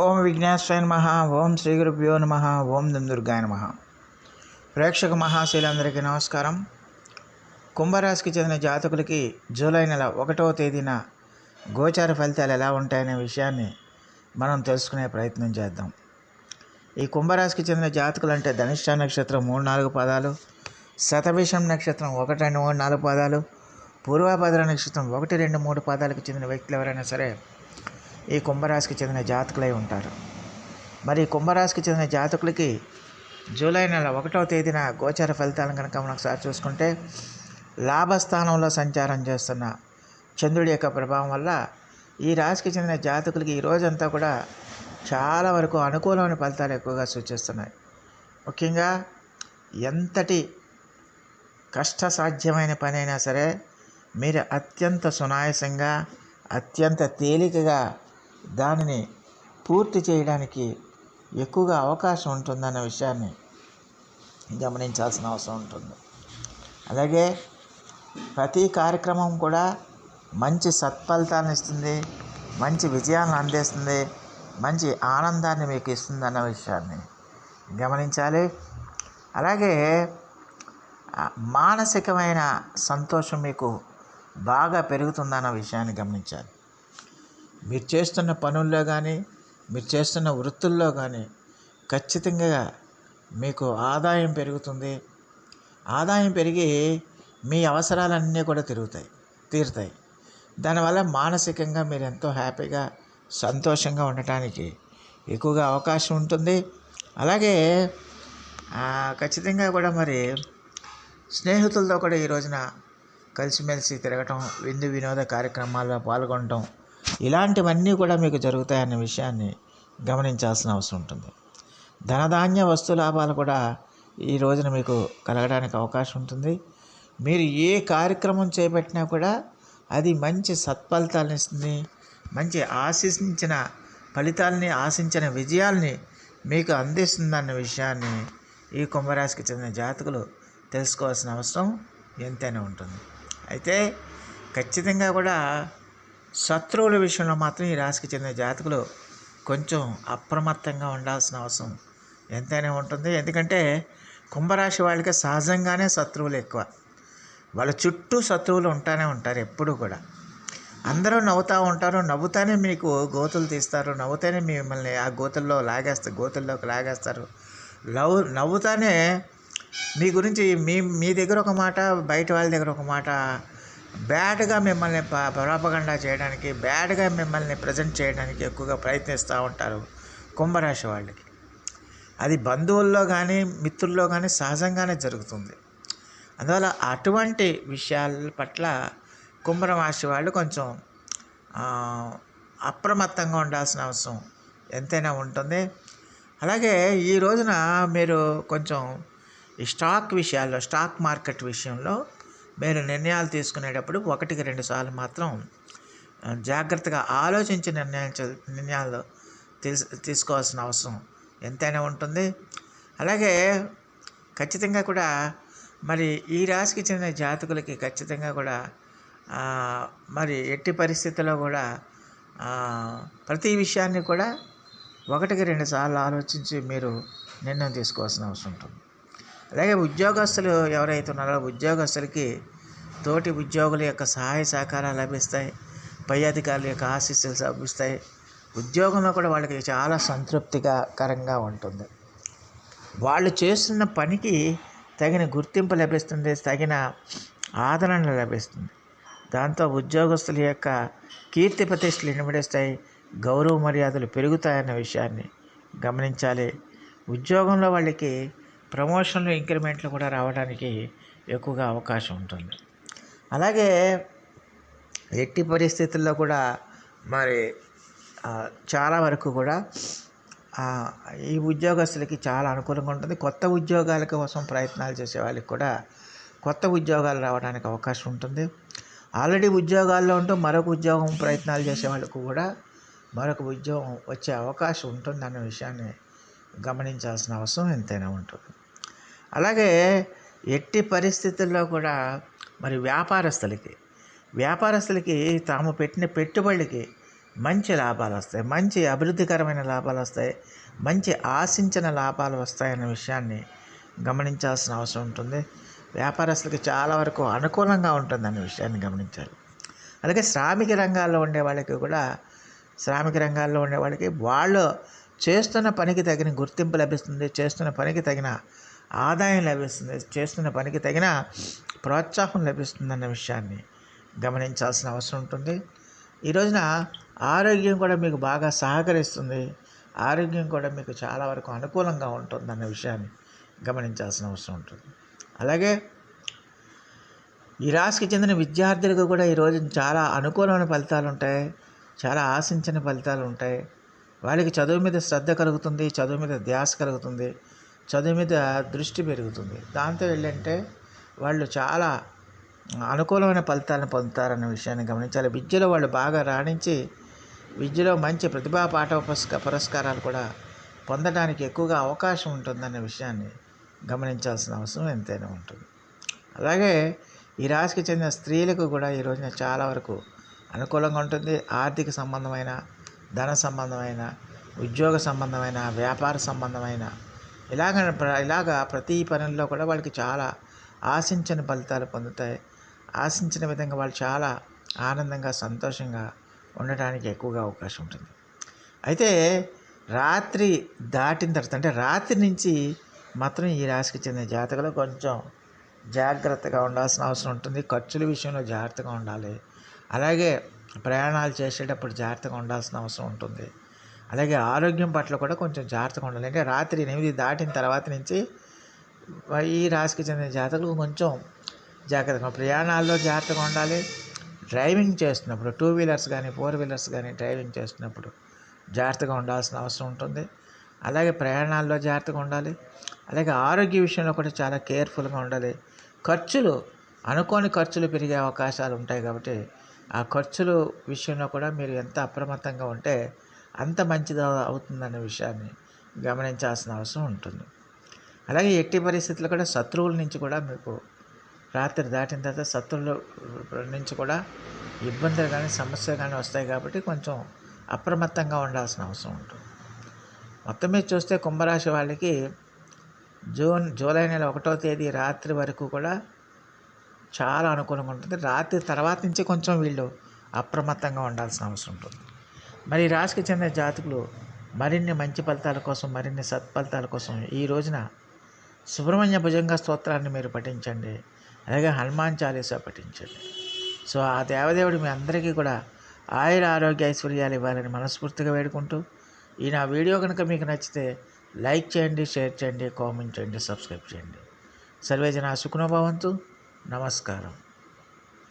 ఓం విఘ్నేశ్వరాయ నమ ఓం శ్రీ గురుభ్యో నమ ఓం దుర్గాయ నమ. ప్రేక్షక మహాశీలందరికీ నమస్కారం. కుంభరాశికి చెందిన జాతకులకి జూలై నెల ఒకటవ తేదీన గోచార ఫలితాలు ఎలా ఉంటాయనే విషయాన్ని మనం తెలుసుకునే ప్రయత్నం చేద్దాం. ఈ కుంభరాశికి చెందిన జాతకులు అంటే ధనిష్ట నక్షత్రం మూడు నాలుగు పదాలు శతభిషం నక్షత్రం ఒకటి రెండు మూడు నాలుగు పదాలు పూర్వాభద్ర నక్షత్రం ఒకటి రెండు మూడు పాదాలకు చెందిన వ్యక్తులు ఎవరైనా సరే ఈ కుంభరాశికి చెందిన జాతకులై ఉంటారు. మరి కుంభరాశికి చెందిన జాతకులకి జూలై నెల ఒకటవ తేదీన గోచర ఫలితాలను కనుక మనం ఒకసారి చూసుకుంటే లాభస్థానంలో సంచారం చేస్తున్న చంద్రుడి యొక్క ప్రభావం వల్ల ఈ రాశికి చెందిన జాతకులకి ఈ రోజంతా కూడా చాలా వరకు అనుకూలమైన ఫలితాలు ఎక్కువగా సూచిస్తున్నాయి. ముఖ్యంగా ఎంతటి కష్టసాధ్యమైన పని అయినా సరే మీరు అత్యంత సునాయాసంగా అత్యంత తేలికగా దానిని పూర్తి చేయడానికి ఎక్కువగా అవకాశం ఉంటుందన్న విషయాన్ని గమనించాల్సిన అవసరం ఉంటుంది. అలాగే ప్రతి కార్యక్రమం కూడా మంచి సత్ఫలితాలను ఇస్తుంది మంచి విజయాలను అందిస్తుంది మంచి ఆనందాన్ని మీకు ఇస్తుంది అన్న విషయాన్ని గమనించాలి. అలాగే మానసికమైన సంతోషం మీకు బాగా పెరుగుతుందన్న విషయాన్ని గమనించాలి. మీరు చేస్తున్న పనుల్లో కానీ మీరు చేస్తున్న వృత్తుల్లో కానీ ఖచ్చితంగా మీకు ఆదాయం పెరుగుతుంది. ఆదాయం పెరిగి మీ అవసరాలన్నీ కూడా తిరుగుతాయి తీరుతాయి. దానివల్ల మానసికంగా మీరు ఎంతో హ్యాపీగా సంతోషంగా ఉండటానికి ఎక్కువగా అవకాశం ఉంటుంది. అలాగే ఖచ్చితంగా కూడా మరి స్నేహితులతో కూడా ఈ రోజున కలిసిమెలిసి తిరగటం విందు వినోద కార్యక్రమాల్లో పాల్గొనటం ఇలాంటివన్నీ కూడా మీకు జరుగుతాయన్న విషయాన్ని గమనించాల్సిన అవసరం ఉంటుంది. ధనధాన్య వస్తు లాభాలు కూడా ఈ రోజున మీకు కలగడానికి అవకాశం ఉంటుంది. మీరు ఏ కార్యక్రమం చేపట్టినా కూడా అది మంచి సత్ఫలితాలను ఇస్తుంది. మంచి ఆశించిన ఫలితాలని ఆశించిన విజయాల్ని మీకు అందిస్తుందన్న విషయాన్ని ఈ కుంభరాశికి చెందిన జాతకులు తెలుసుకోవాల్సిన అవసరం ఎంతైనా ఉంటుంది. అయితే ఖచ్చితంగా కూడా శత్రువుల విషయంలో మాత్రం ఈ రాశికి చెందిన జాతకులు కొంచెం అప్రమత్తంగా ఉండాల్సిన అవసరం ఎంతైనా ఉంటుంది. ఎందుకంటే కుంభరాశి వాళ్ళకి సహజంగానే శత్రువులు ఎక్కువ. వాళ్ళ చుట్టూ శత్రువులు ఉంటానే ఉంటారు ఎప్పుడూ కూడా. అందరూ నవ్వుతూ ఉంటారు. నవ్వుతానే మీకు గోతులు తీస్తారు. నవ్వుతానే మిమ్మల్ని ఆ గోతుల్లో లాగేస్తారు. గోతుల్లోకి లాగేస్తారు. లవ్ నవ్వుతానే మీ గురించి మీ మీ దగ్గర ఒక మాట బయట వాళ్ళ దగ్గర ఒక మాట బ్యాడ్గా మిమ్మల్ని ప చేయడానికి బ్యాడ్గా మిమ్మల్ని ప్రజెంట్ చేయడానికి ఎక్కువగా ప్రయత్నిస్తూ ఉంటారు కుంభరాశి వాళ్ళకి. అది బంధువుల్లో కానీ మిత్రుల్లో కానీ సహజంగానే జరుగుతుంది. అందువల్ల అటువంటి విషయాల పట్ల కుంభరాశి వాళ్ళు కొంచెం అప్రమత్తంగా ఉండాల్సిన అవసరం ఎంతైనా ఉంటుంది. అలాగే ఈ రోజున మీరు కొంచెం ఈ స్టాక్ విషయాల్లో స్టాక్ మార్కెట్ విషయంలో మీరు నిర్ణయాలు తీసుకునేటప్పుడు ఒకటికి రెండు సార్లు మాత్రం జాగ్రత్తగా ఆలోచించి నిర్ణయం నిర్ణయాలు తీసు తీసుకోవాల్సిన అవసరం ఎంతైనా ఉంటుంది. అలాగే ఖచ్చితంగా కూడా మరి ఈ రాశికి చెందిన జాతకులకి ఖచ్చితంగా కూడా మరి ఎట్టి పరిస్థితుల్లో కూడా ప్రతి విషయాన్ని కూడా ఒకటికి రెండు సార్లు ఆలోచించి మీరు నిర్ణయం తీసుకోవాల్సిన అవసరం ఉంటుంది. అలాగే ఉద్యోగస్తులు ఎవరైతే ఉన్నారో ఉద్యోగస్తులకి తోటి ఉద్యోగుల యొక్క సహాయ సహకారాలు లభిస్తాయి పై అధికారుల యొక్క ఆశీస్సులు లభిస్తాయి. ఉద్యోగంలో కూడా వాళ్ళకి చాలా సంతృప్తిగా కరంగా ఉంటుంది. వాళ్ళు చేస్తున్న పనికి తగిన గుర్తింపు లభిస్తుంది తగిన ఆదరణ లభిస్తుంది. దాంతో ఉద్యోగస్తుల యొక్క కీర్తి ప్రతిష్టలు నిలబడేస్తాయి గౌరవ మర్యాదలు పెరుగుతాయన్న విషయాన్ని గమనించాలి. ఉద్యోగంలో వాళ్ళకి ప్రమోషన్లు ఇంక్రిమెంట్లు కూడా రావడానికి ఎక్కువగా అవకాశం ఉంటుంది. అలాగే ఎట్టి పరిస్థితుల్లో కూడా మరి చాలా వరకు కూడా ఈ ఉద్యోగస్తులకి చాలా అనుకూలంగా ఉంటుంది. కొత్త ఉద్యోగాల కోసం ప్రయత్నాలు చేసే వాళ్ళకి కూడా కొత్త ఉద్యోగాలు రావడానికి అవకాశం ఉంటుంది. ఆల్రెడీ ఉద్యోగాల్లో ఉంటూ మరొక ఉద్యోగం ప్రయత్నాలు చేసే వాళ్ళకు కూడా మరొక ఉద్యోగం వచ్చే అవకాశం ఉంటుంది అన్న విషయాన్ని గమనించాల్సిన అవసరం ఎంతైనా ఉంటుంది. అలాగే ఎట్టి పరిస్థితుల్లో కూడా మరి వ్యాపారస్తులకి వ్యాపారస్తులకి తాము పెట్టిన పెట్టుబడికి మంచి లాభాలు వస్తాయి. మంచి అభివృద్ధికరమైన లాభాలు వస్తాయి. మంచి ఆశించిన లాభాలు వస్తాయనే విషయాన్ని గమనించాల్సిన అవసరం ఉంటుంది. వ్యాపారస్తులకి చాలా వరకు అనుకూలంగా ఉంటుందనే విషయాన్ని గమనించాలి. అలాగే శ్రామిక రంగాల్లో ఉండే వాళ్ళకి కూడా శ్రామిక రంగాల్లో ఉండే వాళ్ళకి వాళ్ళు చేస్తున్న పనికి తగిన గుర్తింపు లభిస్తుంది. చేస్తున్న పనికి తగిన ఆదాయం లభిస్తుంది చేస్తున్న పనికి తగిన ప్రోత్సాహం లభిస్తుందన్న విషయాన్ని గమనించాల్సిన అవసరం ఉంటుంది. ఈ రోజున ఆరోగ్యం కూడా మీకు బాగా సహకరిస్తుంది. ఆరోగ్యం కూడా మీకు చాలా వరకు అనుకూలంగా ఉంటుందన్న విషయాన్ని గమనించాల్సిన అవసరం ఉంటుంది. అలాగే ఈ రాశికి చెందిన విద్యార్థులకు కూడా ఈరోజు చాలా అనుకూలమైన ఫలితాలు ఉంటాయి చాలా ఆశించిన ఫలితాలు ఉంటాయి. వాళ్ళకి చదువు మీద శ్రద్ధ కలుగుతుంది చదువు మీద ధ్యాస కలుగుతుంది. చదువు మీద దృష్టి పెరుగుతుంది. దాంతో ఏంటంటే వాళ్ళు చాలా అనుకూలమైన ఫలితాలను పొందుతారన్న విషయాన్ని గమనించాలి. విద్యలో వాళ్ళు బాగా రాణించి విద్యలో మంచి ప్రతిభా పాఠ పురస్క పురస్కారాలు కూడా పొందడానికి ఎక్కువగా అవకాశం ఉంటుందన్న విషయాన్ని గమనించాల్సిన అవసరం ఎంతైనా ఉంటుంది. అలాగే ఈ రాశికి చెందిన స్త్రీలకు కూడా ఈ రోజున చాలా వరకు అనుకూలంగా ఉంటుంది. ఆర్థిక సంబంధమైన ధన సంబంధమైన ఉద్యోగ సంబంధమైన వ్యాపార సంబంధమైన ఇలాగ ప్ర- ఇలాగ ప్రతి పనుల్లో కూడా వాళ్ళకి చాలా ఆశించిన ఫలితాలు పొందుతాయి. ఆశించిన విధంగా వాళ్ళు చాలా ఆనందంగా సంతోషంగా ఉండటానికి ఎక్కువగా అవకాశం ఉంటుంది. అయితే రాత్రి దాటిన తర్వాత అంటే రాత్రి నుంచి మాత్రం ఈ రాశికి చెందిన జాతకులు కొంచెం జాగ్రత్తగా ఉండాల్సిన అవసరం ఉంటుంది. ఖర్చుల విషయంలో జాగ్రత్తగా ఉండాలి. అలాగే ప్రయాణాలు చేసేటప్పుడు జాగ్రత్తగా ఉండాల్సిన అవసరం ఉంటుంది. అలాగే ఆరోగ్యం పట్ల కూడా కొంచెం జాగ్రత్తగా ఉండాలి. అంటే రాత్రి ఎనిమిది దాటిన తర్వాత నుంచి ఈ రాశికి చెందిన జాతకులు కొంచెం జాగ్రత్తగా ప్రయాణాల్లో జాగ్రత్తగా ఉండాలి. డ్రైవింగ్ చేస్తున్నప్పుడు టూ వీలర్స్ కానీ ఫోర్ వీలర్స్ కానీ డ్రైవింగ్ చేస్తున్నప్పుడు జాగ్రత్తగా ఉండాల్సిన అవసరం ఉంటుంది. అలాగే ప్రయాణాల్లో జాగ్రత్తగా ఉండాలి. అలాగే ఆరోగ్య విషయంలో కూడా చాలా కేర్ఫుల్గా ఉండాలి. ఖర్చులు అనుకోని ఖర్చులు పెరిగే అవకాశాలు ఉంటాయి కాబట్టి ఆ ఖర్చులు విషయంలో కూడా మీరు ఎంత అప్రమత్తంగా ఉంటే అంత మంచిది అవుతుందనే విషయాన్ని గమనించాల్సిన అవసరం ఉంటుంది. అలాగే ఎట్టి పరిస్థితుల్లో కూడా శత్రువుల నుంచి కూడా మీకు రాత్రి దాటిన తర్వాత శత్రువుల నుంచి కూడా ఇబ్బందులు కానీ సమస్యలు కానీ వస్తాయి కాబట్టి కొంచెం అప్రమత్తంగా ఉండాల్సిన అవసరం ఉంటుంది. మొత్తం మీద చూస్తే కుంభరాశి వాళ్ళకి జూన్ జూలై నెల ఒకటో తేదీ రాత్రి వరకు కూడా చాలా అనుకూలంగా ఉంటుంది. రాత్రి తర్వాత నుంచి కొంచెం వీళ్ళు అప్రమత్తంగా ఉండాల్సిన అవసరం ఉంటుంది. మరి రాశికి చెందిన జాతకులు మరిన్ని మంచి ఫలితాల కోసం మరిన్ని సత్ఫలితాల కోసం ఈ రోజున సుబ్రహ్మణ్య భుజంగ స్తోత్రాన్ని మీరు పఠించండి. అలాగే హనుమాన్ చాలీసా పఠించండి. సో ఆ దేవదేవుడు మీ అందరికీ కూడా ఆయుర ఆరోగ్య ఐశ్వర్యాలు ఇవ్వాలని మనస్ఫూర్తిగా వేడుకుంటూ ఈ నా వీడియో కనుక మీకు నచ్చితే లైక్ చేయండి షేర్ చేయండి కామెంట్ చేయండి సబ్స్క్రైబ్ చేయండి. సర్వేజన సుఖనోభవంతు నమస్కారం.